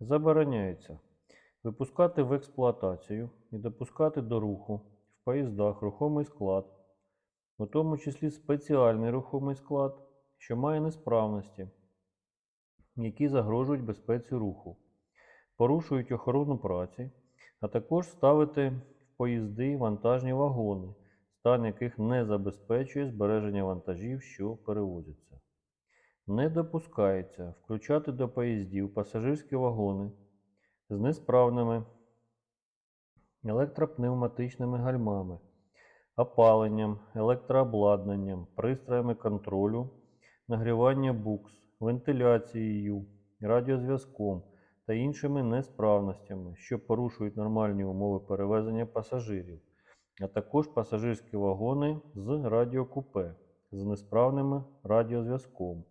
Забороняється випускати в експлуатацію і допускати до руху в поїздах рухомий склад, у тому числі спеціальний рухомий склад, що має несправності, які загрожують безпеці руху, порушують охорону праці, а також ставити в поїзди вантажні вагони, стан яких не забезпечує збереження вантажів, що перевозяться. Не допускається включати до поїздів пасажирські вагони з несправними електропневматичними гальмами, опаленням, електрообладнанням, пристроями контролю, нагрівання букс, вентиляцією, радіозв'язком та іншими несправностями, що порушують нормальні умови перевезення пасажирів, а також пасажирські вагони з радіокупе з несправними радіозв'язком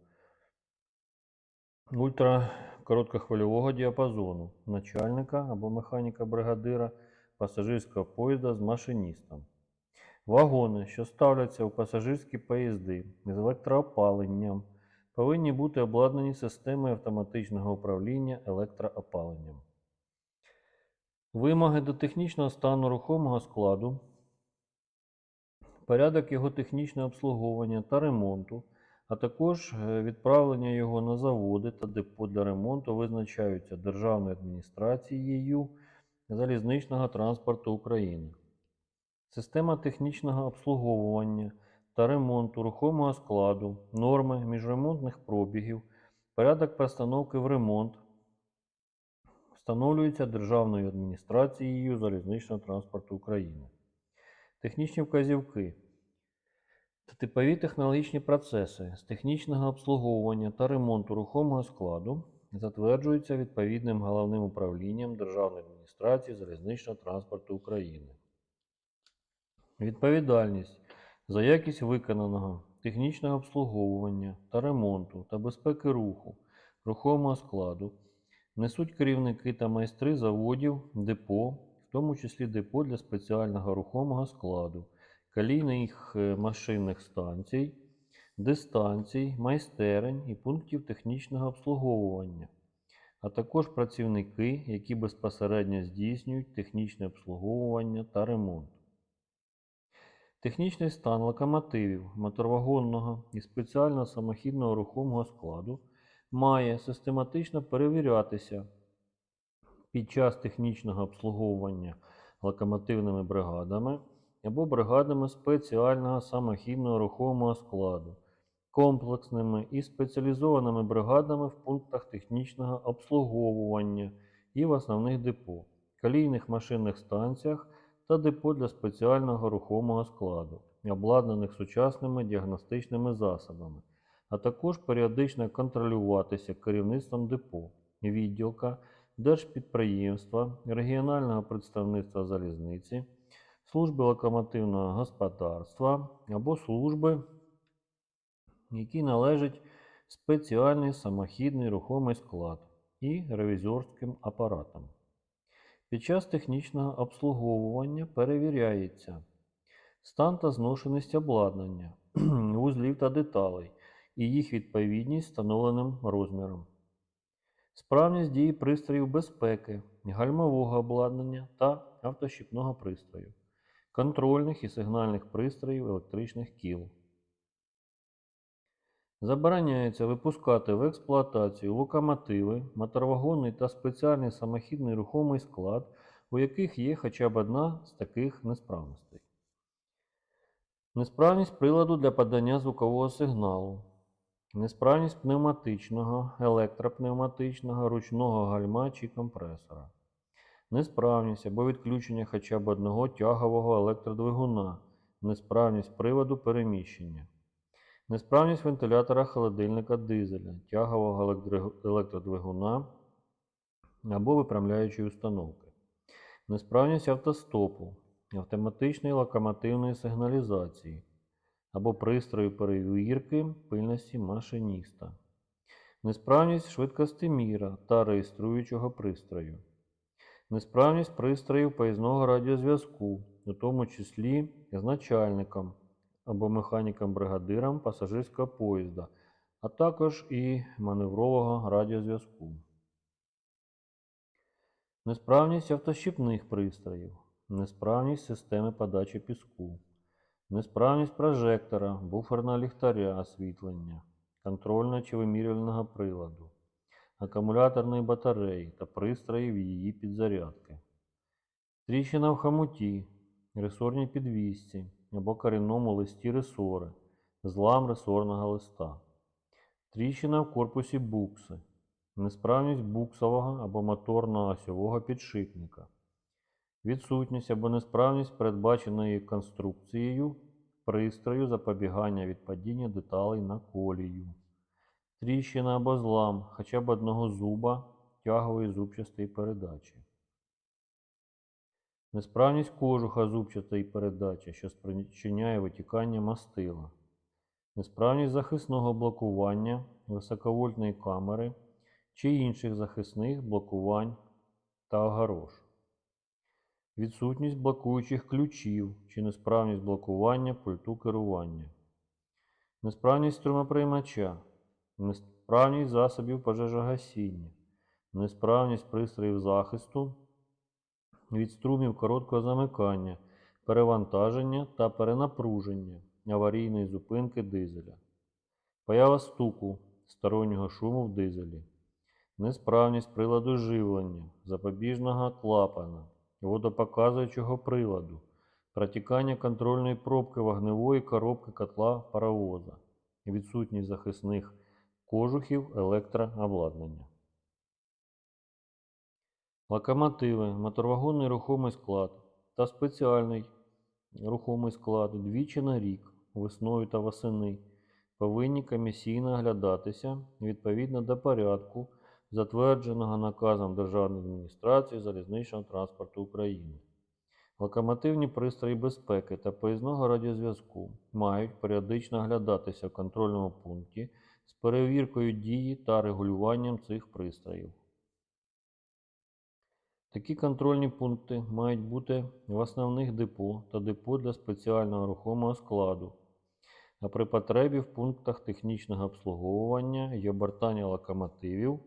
ультракороткохвильового діапазону начальника або механіка-бригадира пасажирського поїзда з машиністом. Вагони, що ставляться у пасажирські поїзди з електроопаленням, повинні бути обладнані системою автоматичного управління електроопаленням. Вимоги до технічного стану рухомого складу, порядок його технічного обслуговування та ремонту, а також е, відправлення його на заводи та депо для ремонту визначаються Державною адміністрацією залізничного транспорту України. Система технічного обслуговування та ремонту рухомого складу, норми міжремонтних пробігів, порядок постановки в ремонт встановлюється Державною адміністрацією залізничного транспорту України. Технічні вказівки та типові технологічні процеси з технічного обслуговування та ремонту рухомого складу затверджуються відповідним головним управлінням Державної адміністрації залізничного транспорту України. Відповідальність за якість виконаного технічного обслуговування та ремонту та безпеки руху рухомого складу несуть керівники та майстри заводів, депо, в тому числі депо для спеціального рухомого складу, калійних е, машинних станцій, дистанцій, майстерень і пунктів технічного обслуговування, а також працівники, які безпосередньо здійснюють технічне обслуговування та ремонт. Технічний стан локомотивів, моторвагонного і спеціального самохідного рухомого складу має систематично перевірятися під час технічного обслуговування локомотивними бригадами або бригадами спеціального самохідного рухомого складу, комплексними і спеціалізованими бригадами в пунктах технічного обслуговування і в основних депо, калійних машинних станціях та депо для спеціального рухомого складу, обладнаних сучасними діагностичними засобами, а також періодично контролюватися керівництвом депо, відділка, держпідприємства, регіонального представництва залізниці, служби локомотивного господарства або служби, які належать спеціальний самохідний рухомий склад і ревізорським апаратам. Під час технічного обслуговування перевіряється стан та зношеність обладнання, вузлів та деталей і їх відповідність встановленим розмірам, справність дії пристроїв безпеки, гальмового обладнання та автощіпного пристрою, контрольних і сигнальних пристроїв електричних кіл. Забороняється випускати в експлуатацію локомотиви, моторвагонний та спеціальний самохідний рухомий склад, у яких є хоча б одна з таких несправностей. Несправність приладу для подання звукового сигналу, несправність пневматичного, електропневматичного, ручного гальма чи компресора, несправність або відключення хоча б одного тягового електродвигуна, несправність приводу переміщення. Несправність вентилятора холодильника дизеля, тягового електродвигуна або виправляючої установки. Несправність автостопу, автоматичної локомотивної сигналізації або пристрою перевірки пильності машиніста. Несправність швидкостиміра та реєструючого пристрою. Несправність пристроїв поїзного радіозв'язку, у тому числі з начальником або механіком-бригадиром пасажирського поїзда, а також і маневрового радіозв'язку. несправність автощіпних пристроїв, несправність системи подачі піску, несправність прожектора, буферного ліхтаря освітлення, контрольного чи вимірювального приладу, акумуляторної батареї та пристроїв її підзарядки, тріщина в хомуті, ресорній підвісці або корінному листі ресори, злам ресорного листа, тріщина в корпусі букси, несправність буксового або моторного осьового підшипника, відсутність або несправність передбаченої конструкцією пристрою запобігання від падіння деталей на колію, тріщина або злам хоча б одного зуба тягової зубчастої передачі. Несправність кожуха зубчатої передачі, що спричиняє витікання мастила. Несправність захисного блокування високовольтної камери чи інших захисних блокувань та огорож. Відсутність блокуючих ключів чи несправність блокування пульту керування. Несправність струмоприймача, несправність засобів пожежогасіння, несправність пристроїв захисту від струмів короткого замикання, перевантаження та перенапруження аварійної зупинки дизеля, поява стуку стороннього шуму в дизелі, несправність приладу живлення, запобіжного клапана, водопоказуючого приладу, протікання контрольної пробки вогневої коробки котла паровоза, відсутність захисних кожухів електрообладнання. Локомотиви, моторвагонний рухомий склад та спеціальний рухомий склад двічі на рік, весною та восени, повинні комісійно оглядатися відповідно до порядку, затвердженого наказом Державної адміністрації залізничного транспорту України. Локомотивні пристрої безпеки та поїзного радіозв'язку мають періодично оглядатися в контрольному пункті з перевіркою дії та регулюванням цих пристроїв. Такі контрольні пункти мають бути в основних депо та депо для спеціального рухомого складу, а при потребі в пунктах технічного обслуговування і обертання локомотивів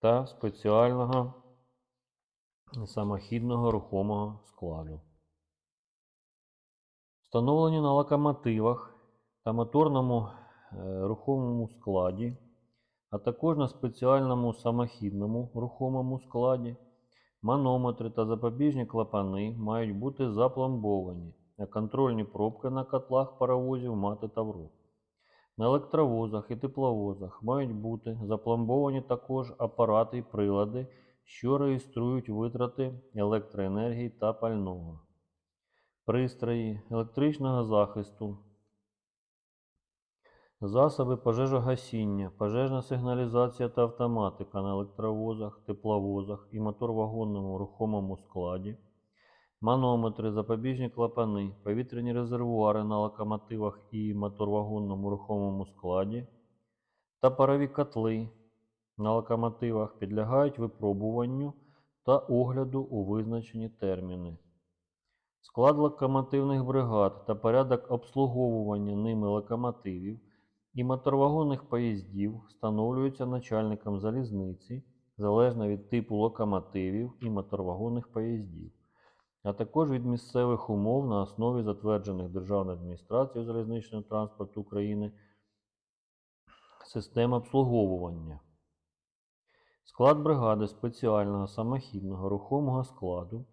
та спеціального самохідного рухомого складу. Встановлені на локомотивах та моторному рухомому складі, а також на спеціальному самохідному рухомому складі, манометри та запобіжні клапани мають бути запломбовані, а контрольні пробки на котлах паровозів мати тавро. На електровозах і тепловозах мають бути запломбовані також апарати і прилади, що реєструють витрати електроенергії та пального. Пристрої електричного захисту, засоби пожежогасіння, пожежна сигналізація та автоматика на електровозах, тепловозах і моторвагонному рухомому складі, манометри, запобіжні клапани, повітряні резервуари на локомотивах і моторвагонному рухомому складі та парові котли на локомотивах підлягають випробуванню та огляду у визначені терміни. Склад локомотивних бригад та порядок обслуговування ними локомотивів і моторвагонних поїздів встановлюються начальником залізниці залежно від типу локомотивів і моторвагонних поїздів, а також від місцевих умов на основі затверджених Державною адміністрацією залізничного транспорту України систем обслуговування. Склад бригади спеціального самохідного рухомого складу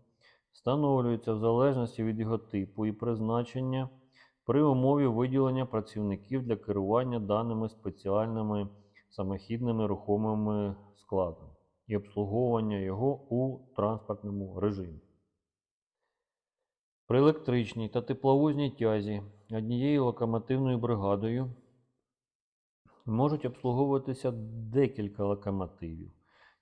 встановлюється в залежності від його типу і призначення при умові виділення працівників для керування даними спеціальними самохідними рухомими складами і обслуговування його у транспортному режимі. При електричній та тепловозній тязі однією локомотивною бригадою можуть обслуговуватися декілька локомотивів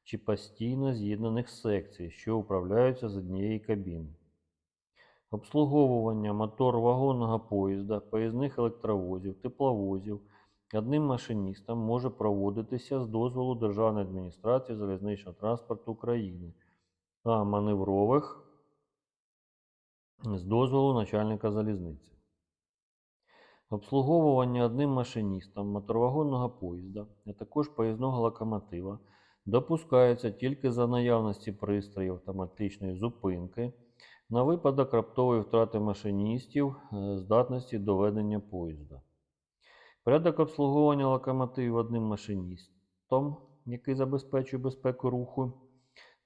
чи постійно з'єднаних секцій, що управляються з однієї кабіни. Обслуговування мотор-вагонного поїзда, поїзних електровозів, тепловозів одним машиністом може проводитися з дозволу Державної адміністрації залізничного транспорту України, а маневрових з дозволу начальника залізниці. Обслуговування одним машиністом моторвагонного поїзда, а також поїзного локомотива допускається тільки за наявності пристроїв автоматичної зупинки на випадок раптової втрати машиністів е, здатності до ведення поїзда. Порядок обслуговування локомотивів одним машиністом, який забезпечує безпеку руху,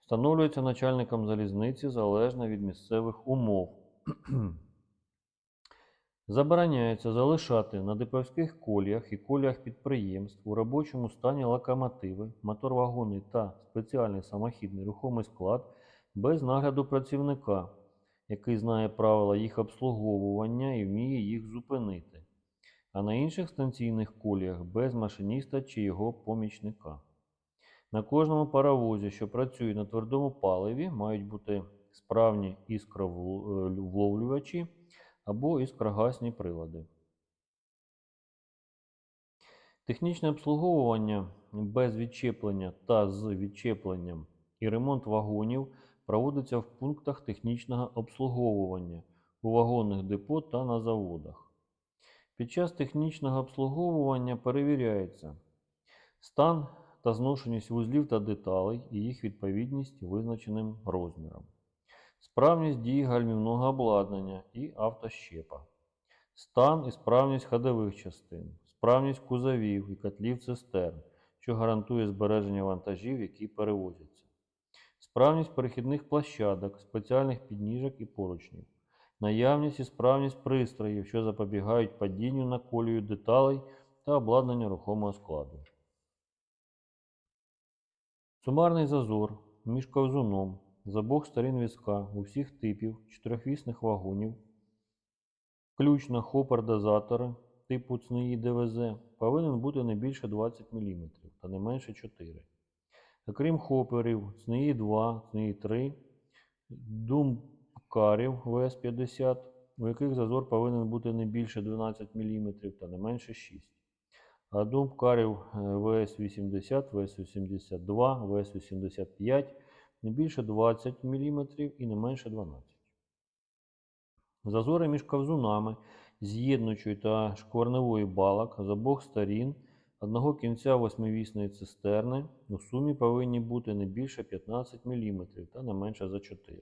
встановлюється начальником залізниці залежно від місцевих умов. Забороняється залишати на диповських коліях і коліях підприємств у робочому стані локомотиви, моторвагони та спеціальний самохідний рухомий склад без нагляду працівника, який знає правила їх обслуговування і вміє їх зупинити, а на інших станційних коліях без машиніста чи його помічника. На кожному паровозі, що працює на твердому паливі, мають бути справні іскровловлювачі або іскрогасні прилади. Технічне обслуговування без відчеплення та з відчепленням і ремонт вагонів проводиться в пунктах технічного обслуговування у вагонних депо та на заводах. Під час технічного обслуговування перевіряється стан та зношеність вузлів та деталей і їх відповідність визначеним розмірам, справність дії гальмівного обладнання і автощепа, стан і справність ходових частин, справність кузовів і котлів цистерн, що гарантує збереження вантажів, які перевозяться, справність перехідних площадок, спеціальних підніжок і поручнів, наявність і справність пристроїв, що запобігають падінню на колію деталей та обладнання рухомого складу. Сумарний зазор між ковзуном з обох сторін візка у всіх типів чотирьохвісних вагонів, включно хопер-дозатори типу ЦНІ ДВЗ, повинен бути не більше 20 мм та не менше 4 Окрім хоперів ЦНІ 2, ЦНІ 3, думкарів ВС-50, у яких зазор повинен бути не більше 12 мм та не менше 6 а думкарів е, ВС-80, ВС-82, ВС-85 не більше 20 мм і не менше 12 Зазори між ковзунами з'єднуючої та шкварневої балок з обох сторін одного кінця восьмивісної цистерни у сумі повинні бути не більше 15 мм та не менше за 4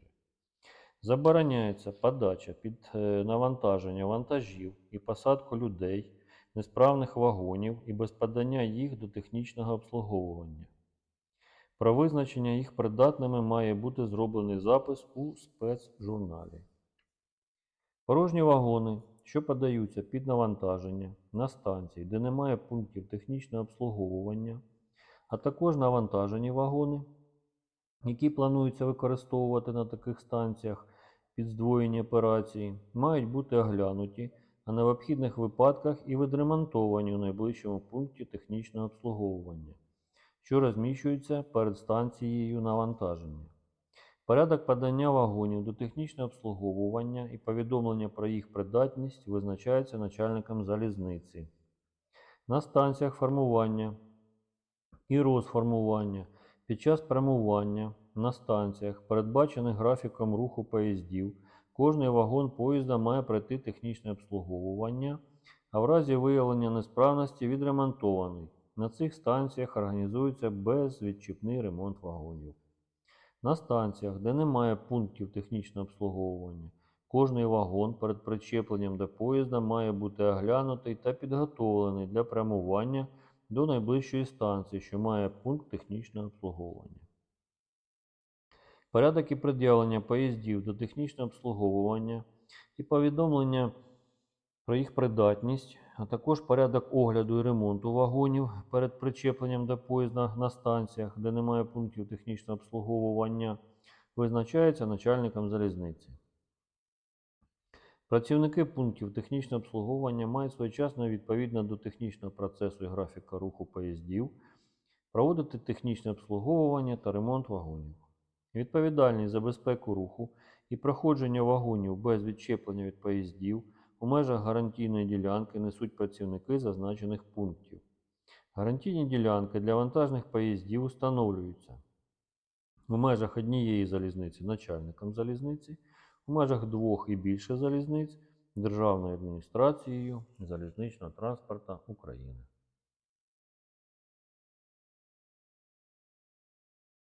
Забороняється подача під е, навантаження вантажів і посадку людей несправних вагонів і без подання їх до технічного обслуговування. Про визначення їх придатними має бути зроблений запис у спецжурналі. Порожні вагони, що подаються під навантаження на станції, де немає пунктів технічного обслуговування, а також навантажені вагони, які плануються використовувати на таких станціях під здвоєні операції, мають бути оглянуті а на необхідних випадках і відремонтовані у найближчому пункті технічного обслуговування, що розміщується перед станцією навантаження. Порядок подання вагонів до технічного обслуговування і повідомлення про їх придатність визначається начальником залізниці. На станціях формування і розформування під час прямування на станціях, передбачених графіком руху поїздів, Кожний вагон поїзда має пройти технічне обслуговування, а в разі виявлення несправності відремонтований. На цих станціях організується безвідчіпний ремонт вагонів. На станціях, де немає пунктів технічного обслуговування, кожний вагон перед причепленням до поїзда має бути оглянутий та підготовлений для прямування до найближчої станції, що має пункт технічного обслуговування. Порядок і пред'явлення поїздів до технічного обслуговування і повідомлення про їх придатність, а також порядок огляду і ремонту вагонів перед причепленням до поїзда на станціях, де немає пунктів технічного обслуговування, визначається начальником залізниці. Працівники пунктів технічного обслуговування мають своєчасно відповідно до технічного процесу і графіка руху поїздів проводити технічне обслуговування та ремонт вагонів. Відповідальність за безпеку руху і проходження вагонів без відчеплення від поїздів у межах гарантійної ділянки несуть працівники зазначених пунктів. Гарантійні ділянки для вантажних поїздів встановлюються у межах однієї залізниці начальником залізниці, у межах двох і більше залізниць Державною адміністрацією залізничного транспорту України.